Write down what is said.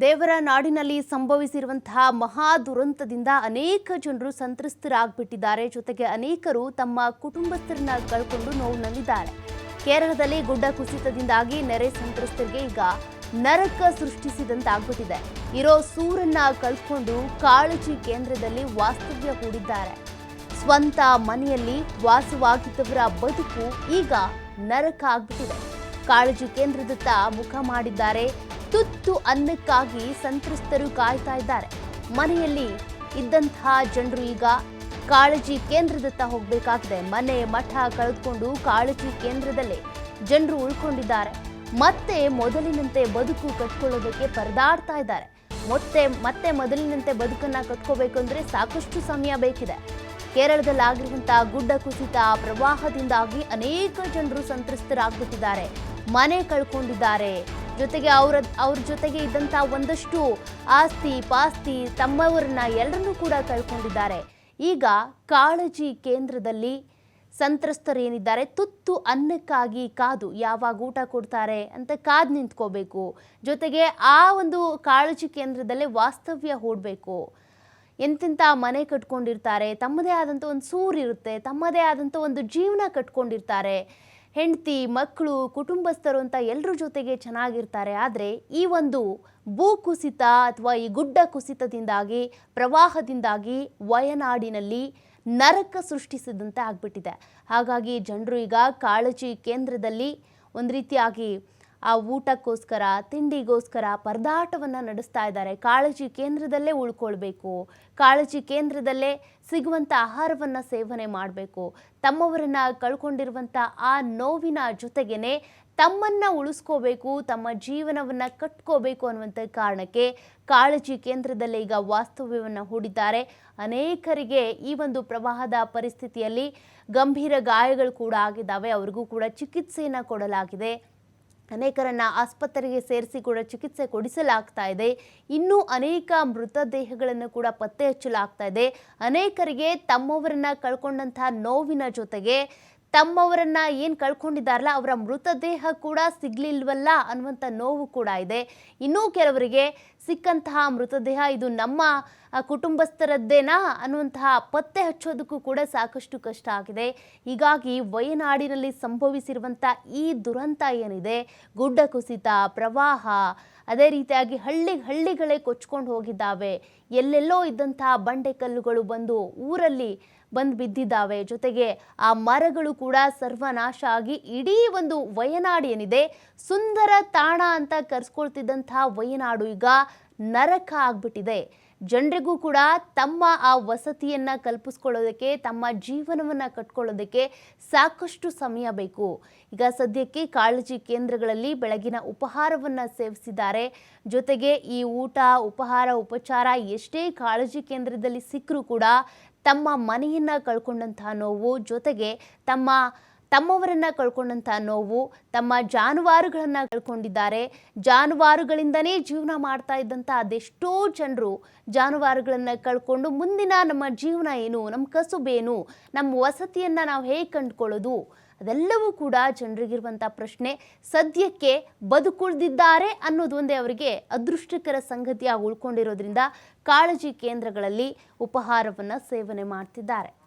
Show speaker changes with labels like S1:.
S1: ದೇವರ ನಾಡಿನಲ್ಲಿ ಸಂಭವಿಸಿರುವಂತಹ ಮಹಾ ದುರಂತದಿಂದ ಅನೇಕ ಜನರು ಸಂತ್ರಸ್ತರಾಗ್ಬಿಟ್ಟಿದ್ದಾರೆ. ಜೊತೆಗೆ ಅನೇಕರು ತಮ್ಮ ಕುಟುಂಬಸ್ಥರನ್ನ ಕಳ್ಕೊಂಡು ನೋವಿನಲ್ಲಿದ್ದಾರೆ. ಕೇರಳದಲ್ಲಿ ಗುಡ್ಡ ಕುಸಿತದಿಂದಾಗಿ ನೆರೆ ಸಂತ್ರಸ್ತರಿಗೆ ಈಗ ನರಕ ಸೃಷ್ಟಿಸಿದಂತಾಗ್ಬಿಟ್ಟಿದೆ. ಇರೋ ಸೂರನ್ನ ಕಳ್ಕೊಂಡು ಕಾಳಜಿ ಕೇಂದ್ರದಲ್ಲಿ ವಾಸ್ತವ್ಯ ಹೂಡಿದ್ದಾರೆ. ಸ್ವಂತ ಮನೆಯಲ್ಲಿ ವಾಸವಾಗಿದ್ದವರ ಬದುಕು ಈಗ ನರಕ ಆಗ್ಬಿಟ್ಟಿದೆ. ಕಾಳಜಿ ಕೇಂದ್ರದತ್ತ ಮುಖ ಮಾಡಿದ್ದಾರೆ ತುತ್ತು ಅನ್ನಕ್ಕಾಗಿ ಸಂತ್ರಸ್ತರು ಕಾಯ್ತಾ ಇದ್ದಾರೆ. ಮನೆಯಲ್ಲಿ ಇದ್ದಂತಹ ಜನರು ಈಗ ಕಾಳಜಿ ಕೇಂದ್ರದತ್ತ ಹೋಗಬೇಕಾಗಿದೆ. ಮನೆ ಮಠ ಕಳೆದುಕೊಂಡು ಕಾಳಜಿ ಕೇಂದ್ರದಲ್ಲೇ ಜನರು ಉಳ್ಕೊಂಡಿದ್ದಾರೆ. ಮತ್ತೆ ಮೊದಲಿನಂತೆ ಬದುಕು ಕಟ್ಕೊಳ್ಳೋದಕ್ಕೆ ಪರದಾಡ್ತಾ ಇದ್ದಾರೆ. ಮತ್ತೆ ಮತ್ತೆ ಮೊದಲಿನಂತೆ ಬದುಕನ್ನ ಕಟ್ಕೋಬೇಕು ಅಂದ್ರೆ ಸಾಕಷ್ಟು ಸಮಯ ಬೇಕಿದೆ. ಕೇರಳದಲ್ಲಿ ಆಗಿರುವಂತಹ ಗುಡ್ಡ ಕುಸಿತ ಪ್ರವಾಹದಿಂದಾಗಿ ಅನೇಕ ಜನರು ಸಂತ್ರಸ್ತರಾಗ್ಬಿಟ್ಟಿದ್ದಾರೆ. ಮನೆ ಕಳ್ಕೊಂಡಿದ್ದಾರೆ. ಜೊತೆಗೆ ಅವರ, ಅವ್ರ ಜೊತೆಗೆ ಇದ್ದಂಥ ಒಂದಷ್ಟು ಆಸ್ತಿ ಪಾಸ್ತಿ ತಮ್ಮವರನ್ನ ಎಲ್ಲರನ್ನೂ ಕೂಡ ಕಳ್ಕೊಂಡಿದ್ದಾರೆ. ಈಗ ಕಾಳಜಿ ಕೇಂದ್ರದಲ್ಲಿ ಸಂತ್ರಸ್ತರು ಏನಿದ್ದಾರೆ ತುತ್ತು ಅನ್ನಕ್ಕಾಗಿ ಕಾದು ಯಾವಾಗ ಊಟ ಕೊಡ್ತಾರೆ ಅಂತ ಕಾದು ನಿಂತ್ಕೋಬೇಕು. ಜೊತೆಗೆ ಆ ಒಂದು ಕಾಳಜಿ ಕೇಂದ್ರದಲ್ಲೇ ವಾಸ್ತವ್ಯ ಹೂಡಬೇಕು. ಎಂತೆಂಥ ಮನೆ ಕಟ್ಕೊಂಡಿರ್ತಾರೆ? ತಮ್ಮದೇ ಆದಂಥ ಒಂದು ಸೂರಿರುತ್ತೆ, ತಮ್ಮದೇ ಆದಂಥ ಒಂದು ಜೀವನ ಕಟ್ಕೊಂಡಿರ್ತಾರೆ. ಹೆಂಡತಿ, ಮಕ್ಕಳು, ಕುಟುಂಬಸ್ಥರು ಅಂತ ಎಲ್ಲರ ಜೊತೆಗೆ ಚೆನ್ನಾಗಿರ್ತಾರೆ. ಆದರೆ ಈ ಒಂದು ಭೂ ಕುಸಿತ ಅಥವಾ ಈ ಗುಡ್ಡ ಕುಸಿತದಿಂದಾಗಿ, ಪ್ರವಾಹದಿಂದಾಗಿ ವಯನಾಡಿನಲ್ಲಿ ನರಕ ಸೃಷ್ಟಿಸಿದಂತೆ ಆಗ್ಬಿಟ್ಟಿದೆ. ಹಾಗಾಗಿ ಜನರು ಈಗ ಕಾಳಜಿ ಕೇಂದ್ರದಲ್ಲಿ ಒಂದು ರೀತಿಯಾಗಿ ಆ ಊಟಕ್ಕೋಸ್ಕರ, ತಿಂಡಿಗೋಸ್ಕರ ಪರದಾಟವನ್ನು ನಡೆಸ್ತಾ ಇದ್ದಾರೆ. ಕಾಳಜಿ ಕೇಂದ್ರದಲ್ಲೇ ಉಳ್ಕೊಳ್ಬೇಕು. ಕಾಳಜಿ ಕೇಂದ್ರದಲ್ಲೇ ಸಿಗುವಂಥ ಆಹಾರವನ್ನು ಸೇವನೆ ಮಾಡಬೇಕು. ತಮ್ಮವರನ್ನು ಕಳ್ಕೊಂಡಿರುವಂಥ ಆ ನೋವಿನ ಜೊತೆಗೇನೆ ತಮ್ಮನ್ನ ಉಳಿಸ್ಕೋಬೇಕು, ತಮ್ಮ ಜೀವನವನ್ನ ಕಟ್ಕೋಬೇಕು ಅನ್ನುವಂಥ ಕಾರಣಕ್ಕೆ ಕಾಳಜಿ ಕೇಂದ್ರದಲ್ಲೇ ಈಗ ವಾಸ್ತವ್ಯವನ್ನು ಹೂಡಿದ್ದಾರೆ. ಅನೇಕರಿಗೆ ಈ ಒಂದು ಪ್ರವಾಹದ ಪರಿಸ್ಥಿತಿಯಲ್ಲಿ ಗಂಭೀರ ಗಾಯಗಳು ಕೂಡ ಆಗಿದ್ದಾವೆ. ಅವರಿಗೂ ಕೂಡ ಚಿಕಿತ್ಸೆಯನ್ನು ಕೊಡಲಾಗಿದೆ. ಅನೇಕರನ್ನ ಆಸ್ಪತ್ರೆಗೆ ಸೇರಿಸಿ ಕೂಡ ಚಿಕಿತ್ಸೆ ಕೊಡಿಸಲಾಗ್ತಾ ಇದೆ. ಇನ್ನೂ ಅನೇಕ ಮೃತದೇಹಗಳನ್ನು ಕೂಡ ಪತ್ತೆ ಹಚ್ಚಲಾಗ್ತಾ ಇದೆ. ಅನೇಕರಿಗೆ ತಮ್ಮವರನ್ನ ಕಳ್ಕೊಂಡಂತಹ ನೋವಿನ ಜೊತೆಗೆ ತಮ್ಮವರನ್ನ ಏನು ಕಳ್ಕೊಂಡಿದ್ದಾರಲ್ಲ, ಅವರ ಮೃತದೇಹ ಕೂಡ ಸಿಗ್ಲಿಲ್ವಲ್ಲ ಅನ್ನುವಂಥ ನೋವು ಕೂಡ ಇದೆ. ಇನ್ನೂ ಕೆಲವರಿಗೆ ಸಿಕ್ಕಂತಹ ಮೃತದೇಹ ಇದು ನಮ್ಮ ಕುಟುಂಬಸ್ಥರದ್ದೇನಾ ಅನ್ನುವಂತಹ ಪತ್ತೆ ಹಚ್ಚೋದಕ್ಕೂ ಕೂಡ ಸಾಕಷ್ಟು ಕಷ್ಟ ಆಗಿದೆ. ಹೀಗಾಗಿ ವಯನಾಡಿನಲ್ಲಿ ಸಂಭವಿಸಿರುವಂಥ ಈ ದುರಂತ ಏನಿದೆ, ಗುಡ್ಡ ಕುಸಿತ, ಪ್ರವಾಹ, ಅದೇ ರೀತಿಯಾಗಿ ಹಳ್ಳಿ ಹಳ್ಳಿಗಳೇ ಕೊಚ್ಕೊಂಡು ಹೋಗಿದ್ದಾವೆ. ಎಲ್ಲೆಲ್ಲೋ ಇದ್ದಂತಹ ಬಂಡೆ ಕಲ್ಲುಗಳು ಬಂದು ಊರಲ್ಲಿ ಬಂದು ಬಿದ್ದಿದ್ದಾವೆ. ಜೊತೆಗೆ ಆ ಮರಗಳು ಕೂಡ ಸರ್ವನಾಶ ಆಗಿ ಇಡೀ ಒಂದು ವಯನಾಡು ಏನಿದೆ, ಸುಂದರ ತಾಣ ಅಂತ ಕರೆಸ್ಕೊಳ್ತಿದ್ದಂತಹ ವಯನಾಡು ಈಗ ನರಕ ಆಗ್ಬಿಟ್ಟಿದೆ. ಜನರಿಗೂ ಕೂಡ ತಮ್ಮ ಆ ವಸತಿಯನ್ನು ಕಲ್ಪಿಸ್ಕೊಳ್ಳೋದಕ್ಕೆ, ತಮ್ಮ ಜೀವನವನ್ನು ಕಟ್ಕೊಳ್ಳೋದಕ್ಕೆ ಸಾಕಷ್ಟು ಸಮಯ ಬೇಕು. ಈಗ ಸದ್ಯಕ್ಕೆ ಕಾಳಜಿ ಕೇಂದ್ರಗಳಲ್ಲಿ ಬೆಳಗಿನ ಉಪಹಾರವನ್ನು ಸೇವಿಸಿದ್ದಾರೆ. ಜೊತೆಗೆ ಈ ಊಟ, ಉಪಹಾರ, ಉಪಚಾರ ಎಷ್ಟೇ ಕಾಳಜಿ ಕೇಂದ್ರದಲ್ಲಿ ಸಿಕ್ಕರೂ ಕೂಡ ತಮ್ಮ ಮನೆಯನ್ನು ಕಳ್ಕೊಂಡಂತಹ ನೋವು, ಜೊತೆಗೆ ತಮ್ಮ ತಮ್ಮವರನ್ನ ಕಳ್ಕೊಂಡಂಥ ನೋವು, ತಮ್ಮ ಜಾನುವಾರುಗಳನ್ನ ಕಳ್ಕೊಂಡಿದ್ದಾರೆ. ಜಾನುವಾರುಗಳಿಂದನೇ ಜೀವನ ಮಾಡ್ತಾ ಇದ್ದಂಥ ಅದೆಷ್ಟೋ ಜನರು ಜಾನುವಾರುಗಳನ್ನ ಕಳ್ಕೊಂಡು ಮುಂದಿನ ನಮ್ಮ ಜೀವನ ಏನು ನಮ್ಮ ಕಸುಬೇನು ನಮ್ಮ ವಸತಿಯನ್ನ ನಾವು ಹೇಗೆ ಕಂಡುಕೊಳ್ಳೋದು? ಅದೆಲ್ಲವೂ ಕೂಡ ಜನರಿಗಿರುವಂಥ ಪ್ರಶ್ನೆ. ಸದ್ಯಕ್ಕೆ ಬದುಕುಳಿದಿದ್ದಾರೆ ಅನ್ನೋದು ಒಂದೇ ಅವರಿಗೆ ಅದೃಷ್ಟಕರ ಸಂಗತಿಯಾಗಿ ಉಳ್ಕೊಂಡಿರೋದ್ರಿಂದ ಕಾಳಜಿ ಕೇಂದ್ರಗಳಲ್ಲಿ ಉಪಹಾರವನ್ನು ಸೇವನೆ ಮಾಡ್ತಿದ್ದಾರೆ.